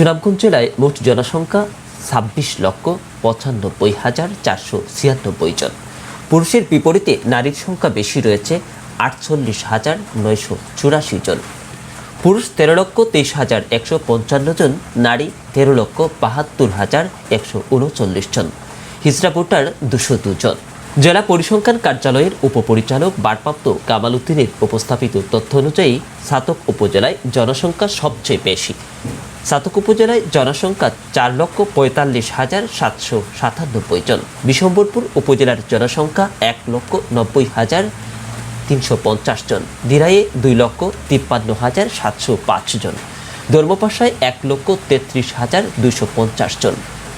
সুনামগঞ্জ জেলায় মোট জনসংখ্যা ছাব্বিশ লক্ষ পঁচানব্বই হাজার চারশো ছিয়ানব্বই জন। পুরুষের বিপরীতে নারীর সংখ্যা বেশি রয়েছে আটচল্লিশ হাজার নয়শো চুরাশি জন। পুরুষ তেরো লক্ষ তেইশ হাজার একশো পঞ্চান্ন জন, নারী তেরো লক্ষ বাহাত্তর হাজার একশো উনচল্লিশ জন। হিজড়া ভোটার দুশো দুজন জেলা পরিসংখ্যান কার্যালয়ের উপপরিচালক ভারপ্রাপ্ত কামাল উদ্দিনের উপস্থাপিত তথ্য অনুযায়ী সাতক উপজেলায় জনসংখ্যা সবচেয়ে বেশি। সাতক উপজেলায় জনসংখ্যা চার লক্ষ পঁয়তাল্লিশ হাজার সাতশো সাতানব্বই জন। বিশম্বরপুর উপজেলার জনসংখ্যা এক লক্ষ নব্বই হাজার তিনশো পঞ্চাশ জন। দিরাইয়ে দুই লক্ষ তিপ্পান্ন হাজার সাতশো পাঁচ জন। ধর্মপাশায় এক লক্ষ তেত্রিশ হাজার দুইশো পঞ্চাশ জন।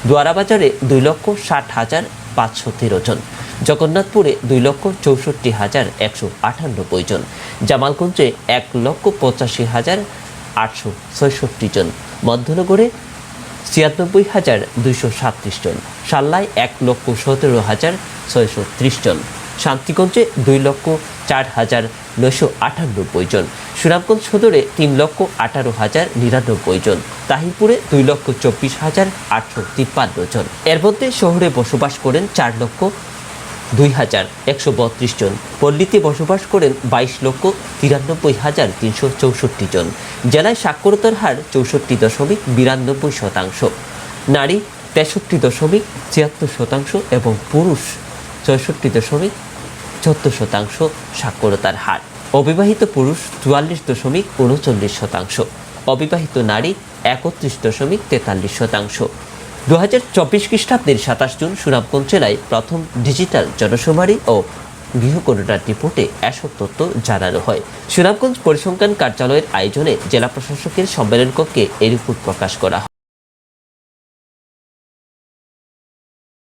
দোয়ারাবাজারে দুই লক্ষ ষাট হাজার পাঁচশো তেরো জন। জগন্নাথপুরে দুই লক্ষ চৌষট্টি হাজার একশো আটানব্বই জন। জামালগঞ্জে এক লক্ষ পঁচাশি হাজার আটশো ছয়ষট্টি জন, মধ্যনগরে ছিয়ানব্বই হাজার দুইশো সাতত্রিশ জন, সাল্লায় এক লক্ষ সতেরো হাজার ছয়শো ত্রিশ জন, শান্তিগঞ্জে দুই লক্ষ চার হাজার নয়শো আটানব্বই জন, সুনামগঞ্জ সদরে তিন লক্ষ আঠারো হাজার নিরানব্বই জন, তাহিরপুরে দুই লক্ষ চব্বিশ হাজার আটশো তিপ্পান্ন জন। এর মধ্যে শহরে বসবাস করেন চার লক্ষ দুই হাজার একশো বত্রিশ জন। পল্লীতে বসবাস করেন বাইশ লক্ষ তিরানব্বই হাজার তিনশো চৌষট্টি জন। জেলায় সাক্ষরতার হার চৌষট্টি দশমিক বিরানব্বই শতাংশ। নারী তেষট্টি দশমিক ছিয়াত্তর শতাংশ এবং পুরুষ ছয়ষট্টি দশমিক চোদ্দ শতাংশ সাক্ষরতার হার। অবিবাহিত পুরুষ চুয়াল্লিশ দশমিক উনচল্লিশ শতাংশ। অবিবাহিত নারী একত্রিশ দশমিক তেতাল্লিশ শতাংশ। দু হাজার চব্বিশ খ্রিস্টাব্দের সাতাশ জুন সুনামগঞ্জ জেলায় প্রথম ডিজিটাল জনশুমারি ও গৃহকরণার রিপোর্টে এসব তথ্য জানানো হয়। সুনামগঞ্জ পরিসংখ্যান কার্যালয়ের আয়োজনে জেলা প্রশাসকের সম্মেলন কক্ষে এই রিপোর্ট প্রকাশ করা হয়।